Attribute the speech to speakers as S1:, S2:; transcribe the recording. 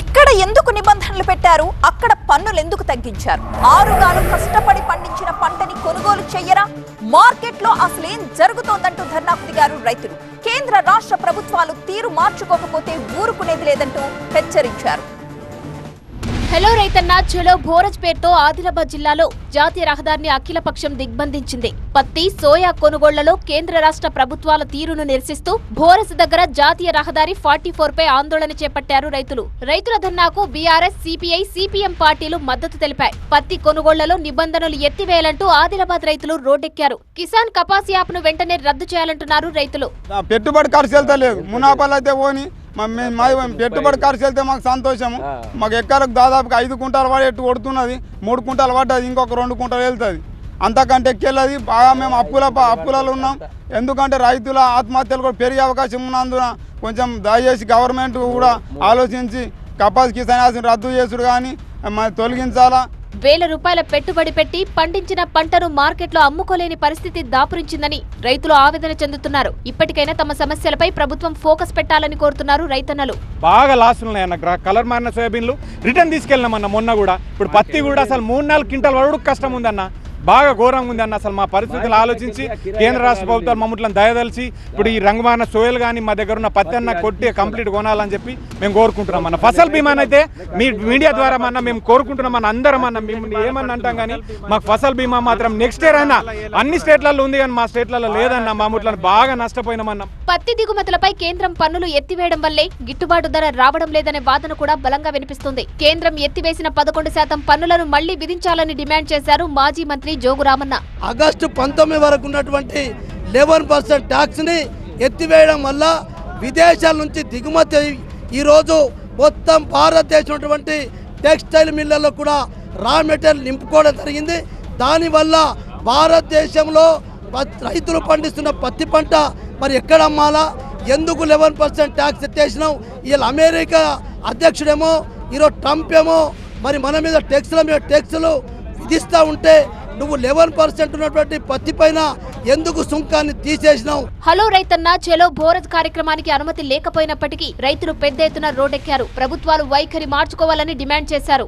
S1: ఇక్కడ ఎందుకు నిబంధనలు పెట్టారు? అక్కడ పన్నులు ఎందుకు తగ్గించారు? ఆరుగాలు కష్టపడి పండించిన పంటని కొనుగోలు చెయ్యరా మార్కెట్లో అసలేం జరుగుతోందంటూ ధర్నాకు దిగారు రైతులు. కేంద్ర రాష్ట్ర ప్రభుత్వాలు తీరు మార్చుకోకపోతే ఊరుకునేది లేదంటూ హెచ్చరించారు.
S2: హలో రైతన్న చలో భోరజ్ పేరుతో ఆదిలాబాద్ జిల్లాలో జాతీయ రహదారిని అఖిలపక్షం దిగ్బంధించింది. పత్తి సోయా కొనుగోళ్ళలో కేంద్ర రాష్ట్ర ప్రభుత్వాల తీరును నిరసిస్తూ భోరజ్ దగ్గర జాతీయ రహదారి ఫార్టీ ఫోర్ పై ఆందోళన చేపట్టారు రైతులు. రైతుల ధర్నాకు బీఆర్ఎస్ సిపిఐ సిపిఎం పార్టీలు మద్దతు తెలిపాయి. పత్తి కొనుగోళ్ళలో నిబంధనలు ఎత్తివేయాలంటూ ఆదిలాబాద్ రైతులు రోడ్డెక్కారు. కిసాన్ కపాస్ యాప్ను వెంటనే రద్దు చేయాలంటున్నారు రైతులు.
S3: పెట్టుబడి ఖర్చు అయితే మేము- మా పెట్టుబడి ఖర్చు వెళ్తే మాకు సంతోషము. మాకు ఎక్కడికి దాదాపుగా ఐదు కుంటాలు పడి ఎట్టు కొడుతున్నది. మూడు కుంటాలు పడ్డది ఇంకొక రెండు కుంటాలు వెళ్తుంది. అంతకంటే ఎక్కెళ్ళది బాగా మేము అప్పుల అప్పులలో ఉన్నాం. ఎందుకంటే రైతుల ఆత్మహత్యలు కూడా పెరిగే అవకాశం ఉన్నందున కొంచెం దయచేసి గవర్నమెంట్ కూడా ఆలోచించి కపాస్ కిసాన్ రద్దు చేసుడు కానీ మరి తొలగించాలా?
S2: వేల రూపాయల పెట్టుబడి పెట్టి పండించిన పంటను మార్కెట్లో అమ్ముకోలేని పరిస్థితి దాపురించిందని రైతులు ఆవేదన చెందుతున్నారు. ఇప్పటికైనా తమ సమస్యలపై ప్రభుత్వం ఫోకస్ పెట్టాలని కోరుతున్నారు రైతన్నలు.
S4: బాగా గ్ర- కలర్ మారిన సోయాబీన్లు. రిటర్న్ తీసుకెళ్ళినామన్న మొన్న కూడా. ఇప్పుడు పత్తి కూడా అసలు మూడు నాలుగు క్వింటాల్ వరకు కష్టం ఉందన్న. బాగా ఘోరంగా ఉంది అన్న అసలు మా పరిస్థితులు ఆలోచించి కేంద్ర రాష్ట్ర ప్రభుత్వాలు మమ్మల్ని దయదలిచి ఇప్పుడు ఈ రంగుమాన సోయలు కానీ మా దగ్గర ఉన్న పత్తి అన్న కొట్టి కంప్లీట్ కొనాలని చెప్పి మేము కోరుకుంటున్నాం అన్న. ఫసల్ బీమాని అయితే మీ మీడియా ద్వారా అన్న మేము కోరుకుంటున్నాం అన్న. అందరం అన్న. మిమ్మల్ని ఏమన్నా అంటాం కానీ మాకు ఫసల్ బీమా మాత్రం నెక్స్ట్ ఇయర్ అయినా అన్ని. స్టేట్లలో ఉంది కానీ మా స్టేట్లలో లేదన్న. మా ముట్లను బాగా నష్టపోయినామన్నా
S2: పత్తి దిగుమతులపై కేంద్రం పన్నులు ఎత్తివేయడం వల్లే గిట్టుబాటు ధర రావడం లేదనే వాదన కూడా బలంగా వినిపిస్తుంది. కేంద్రం ఎత్తివేసిన పదకొండు శాతం పన్నులను మళ్ళీ విధించాలని డిమాండ్ చేశారు మాజీ మంత్రి జోగు రామన్న.
S5: ఆగస్టు పంతొమ్మిది వరకు ఉన్నటువంటి లెవెన్ పర్సెంట్ ట్యాక్స్ని ఎత్తివేయడం వల్ల విదేశాల నుంచి దిగుమతి ఈరోజు మొత్తం భారతదేశం ఉన్నటువంటి టెక్స్టైల్ మిల్లల్లో కూడా రా మెటీరియల్ నింపుకోవడం జరిగింది. దానివల్ల భారతదేశంలో ప- రైతులు పండిస్తున్న పత్తి పంట మరి ఎక్కడ అమ్మాలా? ఎందుకు లెవెన్ పర్సెంట్ ట్యాక్స్ ఎత్తేసినాం వీళ్ళు అమెరికా అధ్యక్షుడేమో ఈరోజు ట్రంప్ ఏమో మరి మన మీద ట్యాక్స్ల మీద ట్యాక్స్లు విధిస్తూ ఉంటే నువ్వు లెవెన్ పర్సెంట్ ఉన్నటువంటి పత్తి పైన ఎందుకు సుంకాన్ని తీసేసినావు?
S2: హలో రైతన్న చెలో భోరజ్ కార్యక్రమానికి అనుమతి లేకపోయినప్పటికీ రైతులు పెద్ద ఎత్తున రోడ్డెక్కారు. ప్రభుత్వాలు వైఖరి మార్చుకోవాలని డిమాండ్ చేశారు.